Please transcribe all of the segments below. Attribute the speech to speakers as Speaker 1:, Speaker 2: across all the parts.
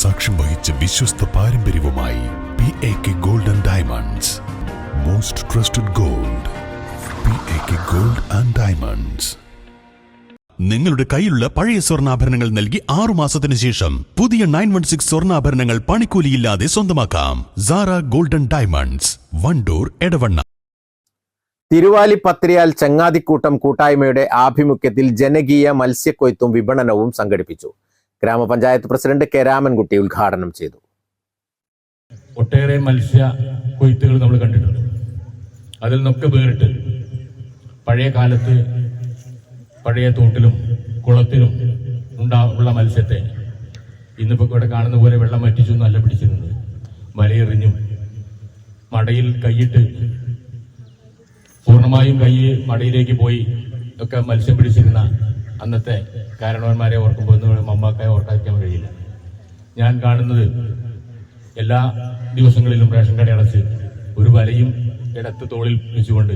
Speaker 1: സാക്ഷ്യം വഹിച്ച വിശ്വസ്ത പാരമ്പര്യവുമായി P A K gold and diamonds most trusted gold P A K gold and diamonds നിങ്ങളുടെ കയ്യിലുള്ള പഴയ സ്വർണാഭരണങ്ങൾ നൽകി ആറു മാസത്തിന് ശേഷം പുതിയ നയൻ വൺ സിക്സ് സ്വർണാഭരണങ്ങൾ പണിക്കൂലിയില്ലാതെ സ്വന്തമാക്കാം. സാറ ഗോൾഡൻ ഡയമണ്ട്സ് വണ്ടൂർ എടവണ്ണ
Speaker 2: തിരുവാലി പത്രിയാൽ ചങ്ങാതിക്കൂട്ടം കൂട്ടായ്മയുടെ ആഭിമുഖ്യത്തിൽ ജനകീയ മത്സ്യക്കൊയ്ത്തും വിപണനവും സംഘടിപ്പിച്ചു. ഗ്രാമപഞ്ചായത്ത് പ്രസിഡന്റ് കെ രാമൻകുട്ടി ഉദ്ഘാടനം ചെയ്തു.
Speaker 3: ഒട്ടേറെ മത്സ്യ കൊയ്ത്തുകൾ നമ്മൾ കണ്ടിട്ടുണ്ട്. അതിൽ നിന്നൊക്കെ വേറിട്ട് പഴയ കാലത്ത് പഴയ തോട്ടിലും കുളത്തിലും ഉണ്ടാ ഉള്ള മത്സ്യത്തെ ഇന്നിപ്പോൾ ഇവിടെ കാണുന്ന പോലെ വെള്ളം വറ്റിച്ചൊന്നും അല്ല പിടിച്ചിരുന്നത്. വലയെറിഞ്ഞും മടയിൽ കൈയിട്ട് പൂർണമായും കൈ മടയിലേക്ക് പോയി ഒക്കെ മത്സ്യം പിടിച്ചിരുന്ന അന്നത്തെ കാരണവന്മാരെ ഓർക്കുമ്പോൾ ഒന്നും മമ്മാക്കായ ഓർക്കാതിരിക്കാൻ കഴിയില്ല. ഞാൻ കാണുന്നത് എല്ലാ ദിവസങ്ങളിലും റേഷൻ കട അടച്ച് ഒരു വലയും ഇടത്ത് തോളിൽ വെച്ചുകൊണ്ട്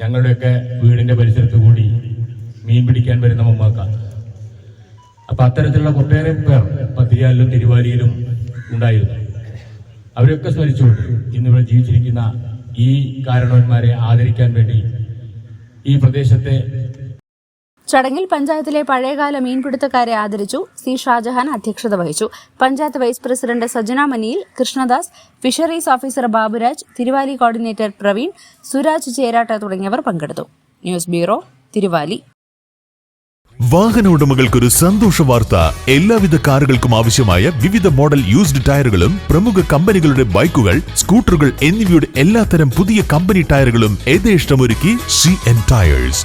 Speaker 3: ഞങ്ങളുടെയൊക്കെ വീടിന്റെ പരിസരത്ത് കൂടി മീൻ പിടിക്കാൻ വരുന്ന മമ്മാക്ക അപ്പൊ അത്തരത്തിലുള്ള ഒട്ടേറെ പേർ പത്തിരിയാലിലും തിരുവാലിയിലും ഉണ്ടായിരുന്നു. അവരൊക്കെ സ്മരിച്ചുകൊണ്ട് ഇന്നിവിടെ ജീവിച്ചിരിക്കുന്ന ഈ കാരണവന്മാരെ ആദരിക്കാൻ വേണ്ടി ഈ പ്രദേശത്തെ
Speaker 4: ചടങ്ങിൽ പഞ്ചായത്തിലെ പഴയകാല മീൻപിടുത്തക്കാരെ ആദരിച്ചു സി ഷാജഹാൻ അധ്യക്ഷത വഹിച്ചു. Panchayat vice president Sajana Maniyil Krishnadas fisheries officer Baburaj Thiruvali coordinator Praveen Suraj ചേരാട്ട തുടങ്ങിയവർ പങ്കെടുത്തു. News bureau Thiruvali.
Speaker 1: വാഹന ഉടമകൾക്കൊരു സന്തോഷ വാർത്ത. എല്ലാവിധ കാറുകൾക്കും ആവശ്യമായ വിവിധ മോഡൽ യൂസ്ഡ് ടയറുകളും പ്രമുഖ കമ്പനികളുടെ ബൈക്കുകൾ സ്കൂട്ടറുകൾ എന്നിവയുടെ എല്ലാത്തരം പുതിയ കമ്പനി ടയറുകളും യഥേഷ്ടമൊരുക്കി സി എൻ ടയേഴ്സ്.